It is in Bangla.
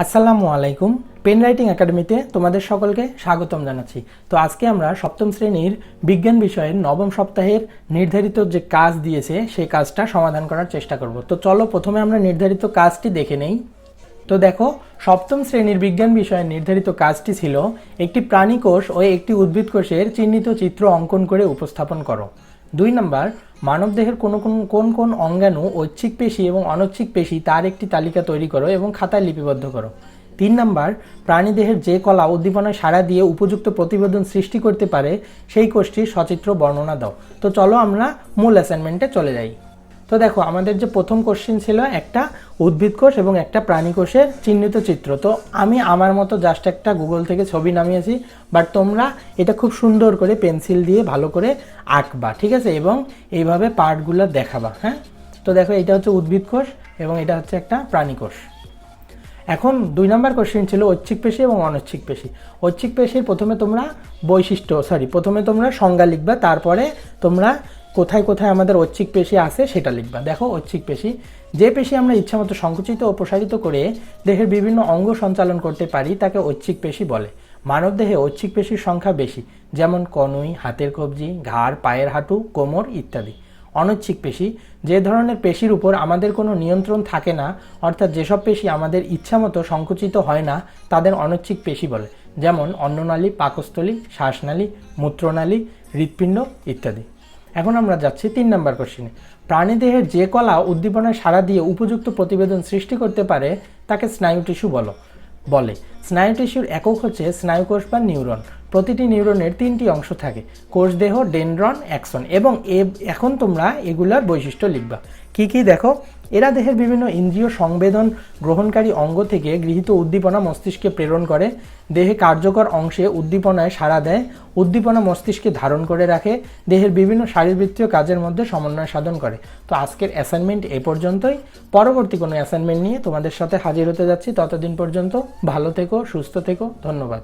আসসালামু আলাইকুম। পেন রাইটিং একাডেমিতে তোমাদের সকলকে স্বাগতম জানাচ্ছি। তো আজকে আমরা সপ্তম শ্রেণির বিজ্ঞান বিষয়ের নবম সপ্তাহের নির্ধারিত যে কাজ দিয়েছে, সেই কাজটা সমাধান করার চেষ্টা করব। তো চলো প্রথমে আমরা নির্ধারিত কাজটি দেখে নেই। তো দেখো, সপ্তম শ্রেণির বিজ্ঞান বিষয়ের নির্ধারিত কাজটি ছিল একটি প্রাণী কোষ ও একটি উদ্ভিদ কোষের চিহ্নিত চিত্র অঙ্কন করে উপস্থাপন করো। দুই নম্বর, মানবদেহের কোন কোন কোন অঙ্গাণু ঐচ্ছিক পেশি এবং অনৈচ্ছিক পেশি তার একটি তালিকা তৈরি করো এবং খাতায় লিপিবদ্ধ করো। তিন নম্বর, প্রাণীদেহের যে কলা উদ্দীপনায় সাড়া দিয়ে উপযুক্ত প্রতিবেদন সৃষ্টি করতে পারে, সেই কোষটির সচিত্র বর্ণনা দাও। তো চলো আমরা মূল অ্যাসাইনমেন্টে চলে যাই। তো দেখো, আমাদের যে প্রথম কোশ্চেন ছিল, একটা উদ্ভিদ কোষ এবং একটা প্রাণী কোষের চিহ্নিত চিত্র। তো আমি আমার মতো জাস্ট একটা গুগল থেকে ছবি নামিয়েছি বাট তোমরা এটা খুব সুন্দর করে পেন্সিল দিয়ে ভালো করে আঁকবা, ঠিক আছে? এবং এইভাবে পার্টগুলো দেখাবা হ্যাঁ? তো দেখো এটা হচ্ছে উদ্ভিদ কোষ এবং এটা হচ্ছে একটা প্রাণী কোষ। এখন দুই নম্বর কোশ্চেন ছিল, ঐচ্ছিক পেশি এবং অনৈচ্ছিক পেশি। ঐচ্ছিক পেশির প্রথমে তোমরা বৈশিষ্ট্য সরি প্রথমে তোমরা সংজ্ঞা লিখবা, তারপরে তোমরা কোথায় কোথায় আমাদের ঐচ্ছিক পেশি আছে সেটা লিখবা। দেখো, ঐচ্ছিক পেশি, যে পেশি আমরা ইচ্ছামতো সংকুচিত ও প্রসারিত করে দেহের বিভিন্ন অঙ্গ সঞ্চালন করতে পারি, তাকে ঐচ্ছিক পেশি বলে। মানবদেহে ঐচ্ছিক পেশির সংখ্যা বেশি, যেমন কনুই, হাতের কবজি, ঘাড়, পায়ের হাঁটু, কোমর ইত্যাদি। অনৈচ্ছিক পেশি, যে ধরনের পেশির উপর আমাদের কোনো নিয়ন্ত্রণ থাকে না, অর্থাৎ যেসব পেশি আমাদের ইচ্ছামতো সংকুচিত হয় না, তাদের অনৈচ্ছিক পেশি বলে। যেমন অন্ননালী, পাকস্থলী, শ্বাসনালী, মূত্রনালী, হৃৎপিণ্ড ইত্যাদি। এখন আমরা যাচ্ছি তিন নম্বর কোশ্চিনে প্রাণীদেহের যে কলা উদ্দীপনায় সাড়া দিয়ে উপযুক্ত প্রতিবেদন সৃষ্টি করতে পারে, তাকে স্নায়ু টিস্যু বলো। বলে, স্নায়ু টিস্যুর একক হচ্ছে স্নায়ুকোষ বা নিউরন। প্রতিটি নিউরনের তিনটি অংশ থাকে। কোষদেহ ডেনড্রন, অ্যাক্সন এবং এখন তোমরা এগুলার বৈশিষ্ট্য লিখবা। কি কি দেখো? এরা দেহের বিভিন্ন ইন্দ্রিয় সংবেদন গ্রহণকারী অঙ্গ থেকে গৃহীত উদ্দীপনা মস্তিষ্কে প্রেরণ করে। দেহে কার্যকর অংশে উদ্দীপনায় সাড়া দেয়। উদ্দীপনা মস্তিষ্কে ধারণ করে রাখে। দেহের বিভিন্ন শারীরবৃত্তীয় কাজের মধ্যে সমন্বয় সাধন করে। তো আজকের অ্যাসাইনমেন্ট এ পর্যন্তই। পরবর্তী কোনো অ্যাসাইনমেন্ট নিয়ে তোমাদের সাথে হাজির হতে যাচ্ছি। ততদিন পর্যন্ত ভালো থেকো, সুস্থ থেকো। ধন্যবাদ।